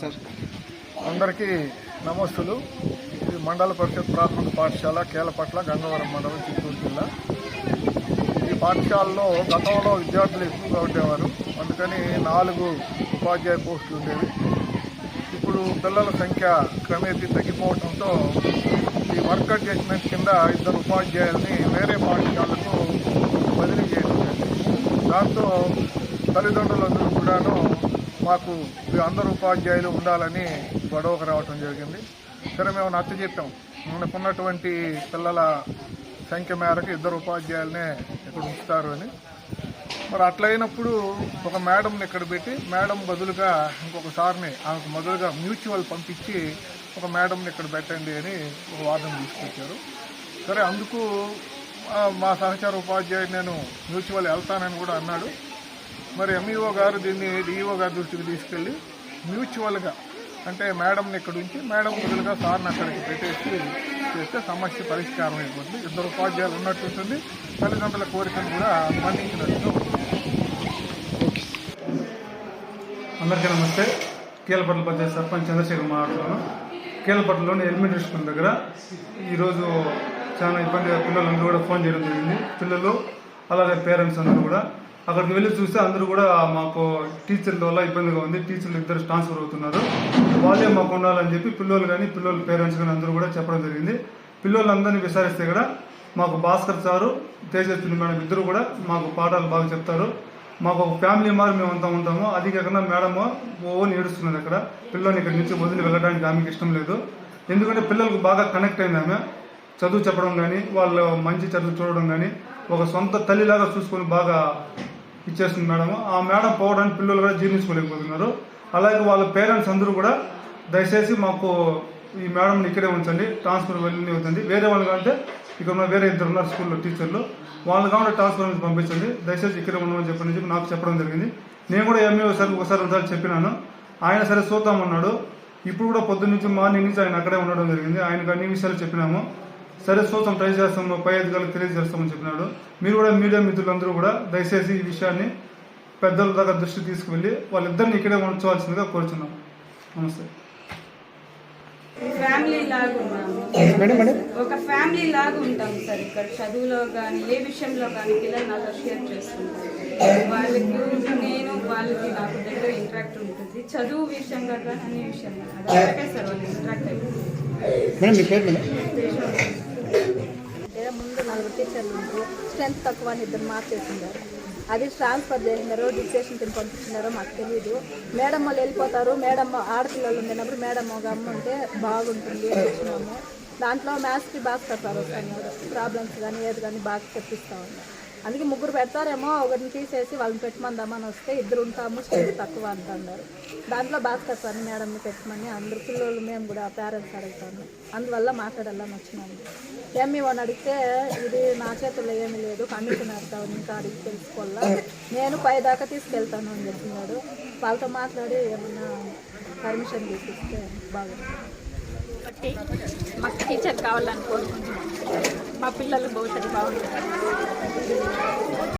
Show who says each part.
Speaker 1: Sir.
Speaker 2: అందరికీ నమస్తులు. ఇది మండల పరిషత్ ప్రాథమిక పాఠశాల కేలపట్ల గంగవరం మండలం చిత్తూరు జిల్లా. ఈ పాఠశాలలో గతంలో విద్యార్థులు ఎక్కువగా ఉండేవారు. అందుకని నాలుగు ఉపాధ్యాయ పోస్టులు ఉండేవి. ఇప్పుడు పిల్లల సంఖ్య క్రమేపీ తగ్గిపోవడంతో ఈ వర్క్ అడ్జస్ట్మెంట్ కింద ఇద్దరు ఉపాధ్యాయుల్ని వేరే పాఠశాలకు బదిలీ చేయడం దాంతో తల్లిదండ్రులందరూ కూడాను మాకు అందరు ఉపాధ్యాయులు ఉండాలని గొడవకు రావటం జరిగింది. సరే మేము నచ్చ చెప్పాం. మనకున్నటువంటి పిల్లల సంఖ్య మేరకు ఇద్దరు ఉపాధ్యాయులనే ఇక్కడ ఉంచుతారు అని. మరి అట్లయినప్పుడు ఒక మేడంని ఇక్కడ పెట్టి మేడం బదులుగా ఇంకొక సార్ని ఆమెకు మొదలుగా మ్యూచువల్ పంపించి ఒక మేడంని ఇక్కడ పెట్టండి అని ఒక వాదన తీసుకొచ్చారు. సరే అందుకు మా సహచార ఉపాధ్యాయుడు నేను మ్యూచువల్ వెళ్తానని కూడా అన్నాడు. మరి ఎంఈఓ గారు దీన్ని డిఈఓ గారి దృష్టికి తీసుకెళ్ళి మ్యూచువల్గా అంటే మేడంని ఇక్కడ ఉంచి మేడం బదులుగా సార్ని అక్కడికి పెట్టేసి చేస్తే సమస్య పరిష్కారం అయిపోతుంది. ఇద్దరు ఉపాధ్యాయులు ఉన్నట్టు ఉంటుంది. తల్లిదండ్రుల కోరికను కూడా మన్నించినట్టు
Speaker 3: అందరికీ నమస్తే. కీలపట్ల పంచాయతీ సర్పంచ్ చంద్రశేఖర్ మాట్లాడుతున్నాను. కీలపట్లలోని ఎలిమెంటరీ స్కూల్ దగ్గర ఈరోజు చాలా ఇబ్బందిగా పిల్లలందరూ కూడా ఫోన్ చేయడం జరిగింది. పిల్లలు అలాగే పేరెంట్స్ అందరూ కూడా అక్కడికి వెళ్ళి చూస్తే అందరూ కూడా మాకు టీచర్ల వల్ల ఇబ్బందిగా ఉంది. టీచర్లు ఇద్దరు ట్రాన్స్ఫర్ అవుతున్నారు. వాళ్ళే మాకు ఉండాలని చెప్పి పిల్లలు కానీ పిల్లల పేరెంట్స్ కానీ అందరూ కూడా చెప్పడం జరిగింది. పిల్లలందరినీ విచారిస్తే కూడా మాకు భాస్కర్ సారు తేజస్విని మేడం ఇద్దరు కూడా మాకు పాఠాలు బాగా చెప్తారు. మాకు ఒక ఫ్యామిలీ మారి మేము అంతా ఉంటాము. అది కాకుండా మేడం ఓన్ ఏడుస్తున్నది అక్కడ. పిల్లల్ని ఇక్కడ నుంచి వదిలి వెళ్ళడానికి ఆమెకి ఇష్టం లేదు. ఎందుకంటే పిల్లలకు బాగా కనెక్ట్ అయింది ఆమె. చదువు చెప్పడం కానీ వాళ్ళ మంచి చదువు చూడడం కానీ ఒక సొంత తల్లిలాగా చూసుకొని బాగా ఇచ్చేస్తుంది మేడం. ఆ మేడం పోవడానికి పిల్లలు కూడా జీర్ణించుకోలేకపోతున్నారు. అలాగే వాళ్ళ పేరెంట్స్ అందరూ కూడా దయచేసి మాకు ఈ మేడంని ఇక్కడే ఉంచండి ట్రాన్స్ఫర్ వెళ్ళి అవుతుంది వేరే వాళ్ళు కంటే ఇక్కడ ఉన్న వేరే ఇద్దరు ఉన్నారు స్కూల్లో టీచర్లు. వాళ్ళు కాకుండా ట్రాన్స్ఫర్ నుంచి పంపించండి. దయచేసి ఇక్కడే ఉండమని చెప్పని చెప్పి నాకు చెప్పడం జరిగింది. నేను కూడా ఎంఏ ఒకసారి ఒకసారి ఒకసారి చెప్పినాను. ఆయన సరే చూద్దామన్నాడు ఇప్పుడు కూడా పొద్దున్న నుంచి మార్నింగ్ నుంచి ఆయన అక్కడే ఉండడం జరిగింది. ఆయనకు అన్ని విషయాలు చెప్పినాము. సరే చూద్దాం ట్రై చేస్తాము పై అధికారులకు తెలియజేస్తామని చెప్పినాడు. మీరు కూడా మీడియా మిత్రులందరూ కూడా దయచేసి ఈ విషయాన్ని పెద్దల దాకా దృష్టి తీసుకువెళ్ళి వాళ్ళిద్దరిని ఇక్కడే ఉంచవలసిందిగా కోరుచున్నాం. నమస్తే.
Speaker 4: ఫ్యామిలీ లాగా ఉన్నాము
Speaker 1: మేడం మేడం
Speaker 4: ఒక ఫ్యామిలీ లాగా ఉంటాం సార్ ఇక్కడ. చదువులో కానీ ఏ విషయంలో కానీ పిల్లలు నాతో షేర్ చేసుకుంటారు. వాళ్ళకి నేను వాళ్ళకి నాకు దగ్గర ఇంటరాక్ట్ ఉంటుంది. చదువు విషయంలో కానీ అన్ని విషయంలో. కానీ అలాగే సార్ వాళ్ళు ఇంటరాక్ట్ అయిపోతుంది
Speaker 5: నలుగురు టీచర్లు ఉంటారు స్ట్రెంత్ తక్కువ అని ఇద్దరు మార్చేసిండారు అది ట్రాన్స్ఫర్ చేసినారో డిక్టేషన్ కింద పంపించినారో మాకు తెలియదు మేడం వాళ్ళు వెళ్ళిపోతారు. మేడం ఆడపిల్లలు ఉండినప్పుడు మేడం ఒక అమ్మ ఉంటే బాగుంటుంది అని వచ్చినాము దాంట్లో మ్యాథ్స్కి బాగా చెప్పారు ప్రాబ్లమ్స్ కానీ ఏది కానీ బాగా చెప్పిస్తూ ఉన్నారు అందుకే ముగ్గురు పెడతారేమో ఒకరిని తీసేసి వాళ్ళని పెట్టమందామని వస్తే ఇద్దరు ఉంటాము స్టేజ్ తక్కువ అంటున్నారు దాంట్లో భాస్కర్ సార్ని మేడంని పెట్టమని అందరు పిల్లలు మేము కూడా పేరెంట్స్ అడుగుతాము. అందువల్ల మాట్లాడాలని వచ్చినాము ఎంఈఓని అడిగితే ఇది నా చేతుల్లో ఏమీ లేదు కమిషనర్తో ఇంకా అడిగి తెలుసుకోవాలా? నేను పై దాకా తీసుకెళ్తాను అని చెప్పినాడు. వాళ్ళతో మాట్లాడి ఏమన్నా పర్మిషన్ తీసిస్తే బాగుంటుంది.
Speaker 6: కాబట్టి మాకు టీచర్ కావాలని కోరుకుంటున్నాం. మా పిల్లలు భవిష్యత్తు బాగుంటుంది.